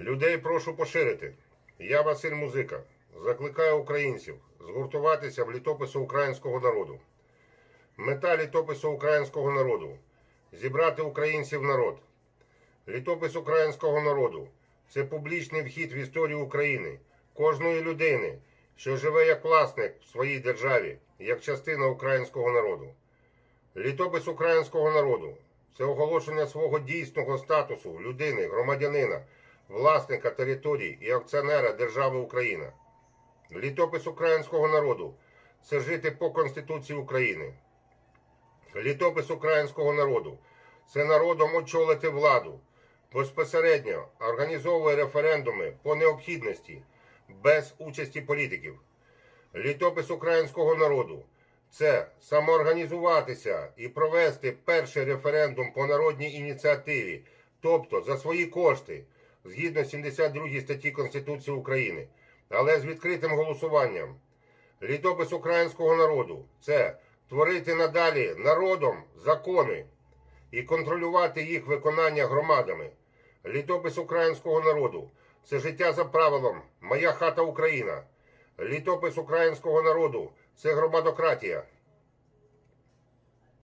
Людей прошу поширити. Я Василь Музика. Закликаю українців згуртуватися в літопису українського народу. Мета літопису українського народу зібрати українців народ. Літопис українського народу це публічний вхід в історію України, кожної людини, що живе як власник в своїй державі, як частина українського народу. Літопис українського народу це оголошення свого дійсного статусу людини, громадянина, власника територій і акціонера держави Україна. Літопис українського народу це жити по Конституції України. Літопис українського народу це народом очолити владу, безпосередньо організовує референдуми по необхідності, без участі політиків. Літопис українського народу це самоорганізуватися і провести перший референдум по народній ініціативі, тобто за свої кошти, згідно 72 статті Конституції України, але з відкритим голосуванням. Літопис українського народу це творити надалі народом закони і контролювати їх виконання громадами. Літопис українського народу це життя за правилом Моя хата Україна. Літопис українського народу це громадократія.